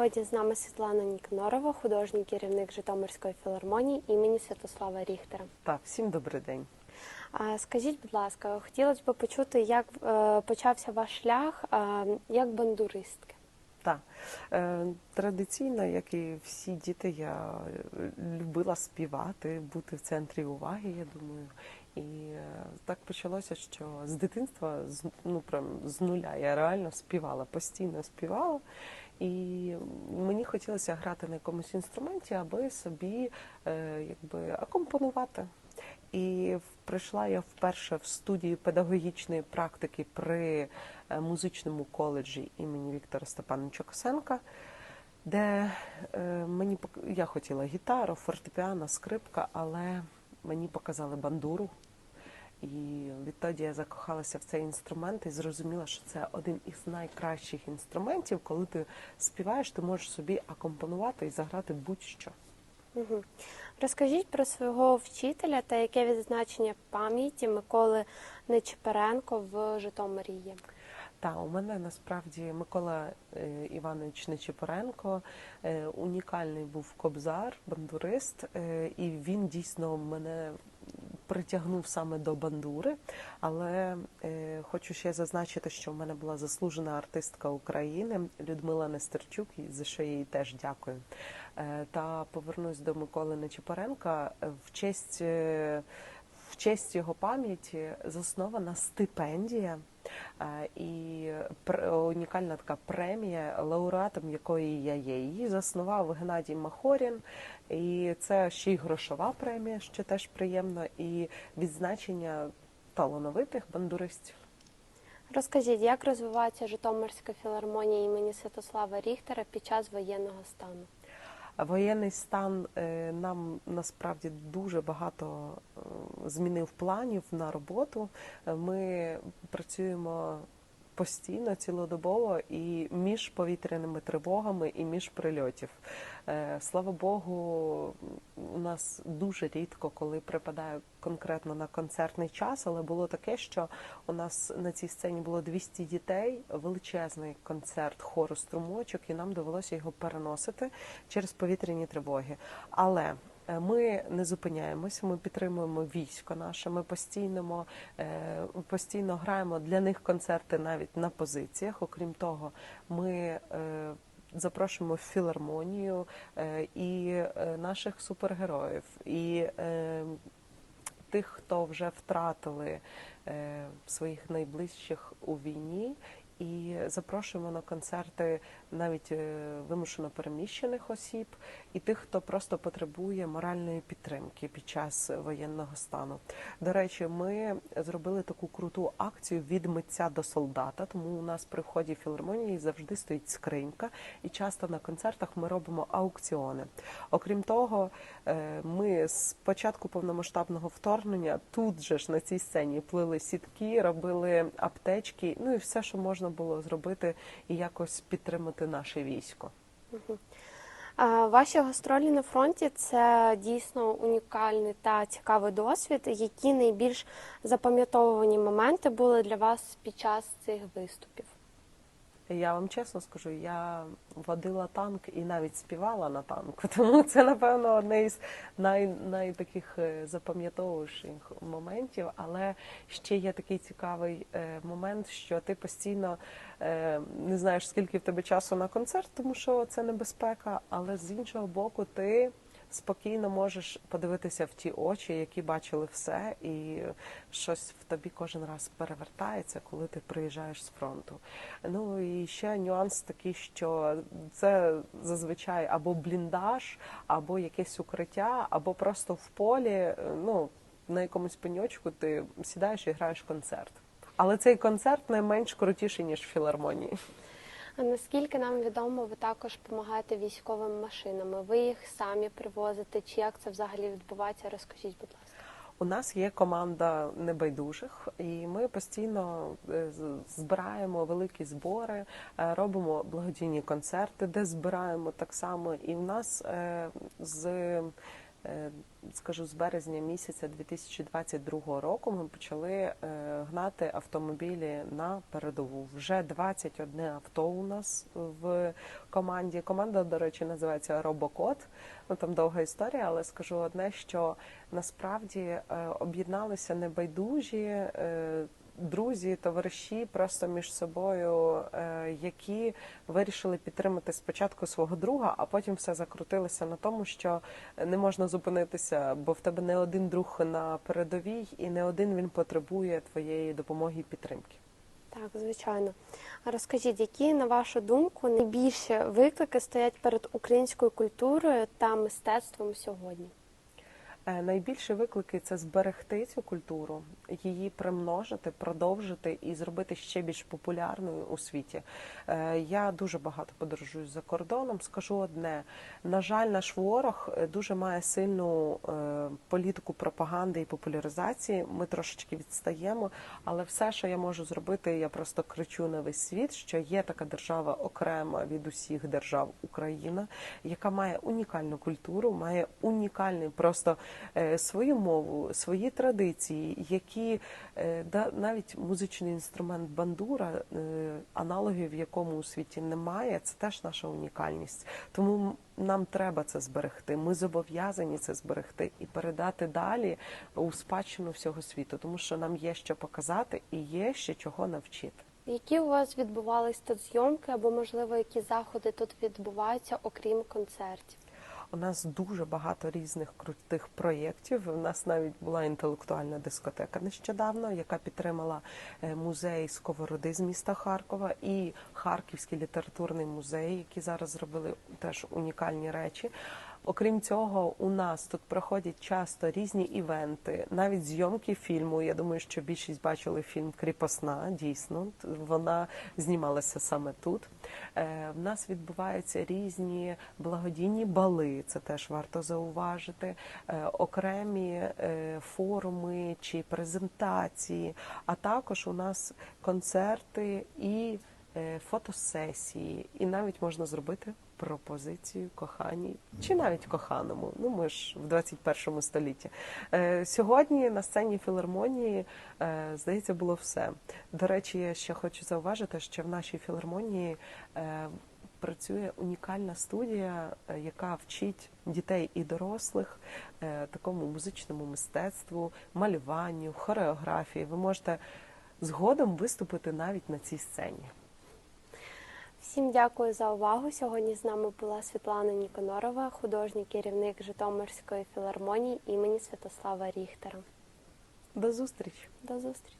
Сьогодні з нами Світлана Нікнорова, художній керівник Житомирської філармонії імені Святослава Ріхтера. Так, всім добрий день. Скажіть, будь ласка, хотілося б почути, як е, почався ваш шлях як бандуристки? Так, е, традиційно, як і всі діти, я е, любила співати, бути в центрі уваги, я думаю. І так почалося, що з дитинства, ну прям з нуля, я реально співала, постійно співала. І мені хотілося грати на якомусь інструменті, аби собі е, якби акомпонувати. І прийшла я вперше в студію педагогічної практики при е, музичному коледжі імені Віктора Степановича Косенка, де е, мені я хотіла гітару, фортепіано, скрипка, але мені показали бандуру. І відтоді я закохалася в цей інструмент і зрозуміла, що це один із найкращих інструментів, коли ти співаєш, ти можеш собі акомпонувати і заграти будь-що. Угу. Розкажіть про свого вчителя та яке відзначення пам'яті Миколи Нечепоренко в Житомирі є. Та у мене насправді Микола е, Іванович Нечипоренко е, унікальний був кобзар, бандурист, е, і він дійсно мене притягнув саме до бандури. Але е, хочу ще зазначити, що в мене була заслужена артистка України Людмила Нестерчук, за що я їй теж дякую. Е, та повернусь до Миколи Нечипоренка Е, в честь. е, в честь його пам'яті заснована стипендія е, і унікальна така премія, лауреатом якої я є. Її заснував Геннадій Махорін, і це ще й грошова премія, що теж приємно, і відзначення талановитих бандуристів. Розкажіть, як розвивається Житомирська філармонія імені Святослава Ріхтера під час воєнного стану? Воєнний стан е, нам насправді дуже багато е, змінив планів на роботу. Е, Ми працюємо постійно, цілодобово і між повітряними тривогами, і між прильотів. Е, Слава Богу, у нас дуже рідко, коли припадає конкретно на концертний час, але було таке, що у нас на цій сцені було 200 дітей, величезний концерт хору струмочок, і нам довелося його переносити через повітряні тривоги. Але ми не зупиняємося, ми підтримуємо військо наше. Ми постійно, е, постійно граємо для них концерти навіть на позиціях. Окрім того, ми е, запрошуємо філармонію е, і е, наших супергероїв, і е, тих, хто вже втратили е, своїх найближчих у війні. І запрошуємо на концерти навіть е, вимушено переміщених осіб і тих, хто просто потребує моральної підтримки під час воєнного стану. До речі, ми зробили таку круту акцію від митця до солдата. Тому у нас при вході філармонії завжди стоїть скринька, і часто на концертах ми робимо аукціони. Окрім того, е, ми з початку повномасштабного вторгнення тут же ж на цій сцені плили сітки, робили аптечки, ну і все, що можна було зробити і якось підтримати наше військо. Ваші гастролі на фронті це дійсно унікальний та цікавий досвід. Які найбільш запам'ятовувані моменти були для вас під час цих виступів? Я вам чесно скажу, я водила танк і навіть співала на танку. Тому це, напевно, одне із най, най таких е, запам'ятовуючих моментів. Але ще є такий цікавий е, момент, що ти постійно е, не знаєш, скільки в тебе часу на концерт, тому що це небезпека, але з іншого боку, ти спокійно можеш подивитися в ті очі, які бачили все, і щось в тобі кожен раз перевертається, коли ти приїжджаєш з фронту. Ну і ще нюанс такий, що це зазвичай або бліндаж, або якесь укриття, або просто в полі, ну на якомусь пеньочку ти сідаєш і граєш концерт. Але цей концерт не менш крутіший, ніж в філармонії. Наскільки нам відомо, ви також допомагаєте військовим машинами? Ви їх самі привозите? Чи як це взагалі відбувається? Розкажіть, будь ласка. У нас є команда небайдужих, і ми постійно е, збираємо великі збори, е, робимо благодійні концерти, де збираємо так само. І в нас е, з скажу, з березня місяця 2022 року ми почали е, гнати автомобілі на передову. Вже 21 авто у нас в команді. Команда, до речі, називається Робокот. Ну там довга історія, але скажу одне, що насправді е, об'єдналися небайдужі. Друзі, товариші просто між собою, е, які вирішили підтримати спочатку свого друга, а потім все закрутилося на тому, що не можна зупинитися, бо в тебе не один друг на передовій, і не один він потребує твоєї допомоги і підтримки. Так, звичайно. Розкажіть, які, на вашу думку, найбільші виклики стоять перед українською культурою та мистецтвом сьогодні? Е, Найбільші виклики це зберегти цю культуру, її примножити, продовжити і зробити ще більш популярною у світі. Е, Я дуже багато подорожую за кордоном. Скажу одне: на жаль, наш ворог е, дуже має сильну політику пропаганди і популяризації. Ми трошечки відстаємо, але все, що я можу зробити, я просто кричу на весь світ, що є така держава окрема від усіх держав Україна, яка має унікальну культуру, має унікальний просто свою мову, свої традиції, які е, навіть музичний інструмент бандура, е, аналогів в якому у світі немає, це теж наша унікальність. Тому нам треба це зберегти. Ми зобов'язані це зберегти і передати далі у спадщину всього світу, тому що нам є що показати і є ще чого навчити. Які у вас відбувались тут зйомки, або можливо, які заходи тут відбуваються, окрім концертів? У нас дуже багато різних крутих проєктів. У нас навіть була інтелектуальна дискотека нещодавно, яка підтримала е, музей Сковороди з міста Харкова і Харківський літературний музей, які зараз зробили теж унікальні речі. Окрім цього, у нас тут проходять часто різні івенти, навіть зйомки фільму. Я думаю, що більшість бачили фільм Кріпосна. Дійсно, вона знімалася саме тут. Е, В нас відбуваються різні благодійні бали. Це теж варто зауважити. Е, Окремі е, форуми чи презентації, а також у нас концерти і фотосесії, і навіть можна зробити пропозицію коханій чи навіть коханому. Ну ми ж в 21 столітті. Е, Сьогодні на сцені філармонії е, здається було все. До речі, я ще хочу зауважити, що в нашій філармонії. е, Працює унікальна студія, яка вчить дітей і дорослих такому музичному мистецтву, малюванню, хореографії. Ви можете згодом виступити навіть на цій сцені. Всім дякую за увагу. Сьогодні з нами була Світлана Ніконорова, художній керівник Житомирської філармонії імені Святослава Ріхтера. До зустрічі! До зустрічі!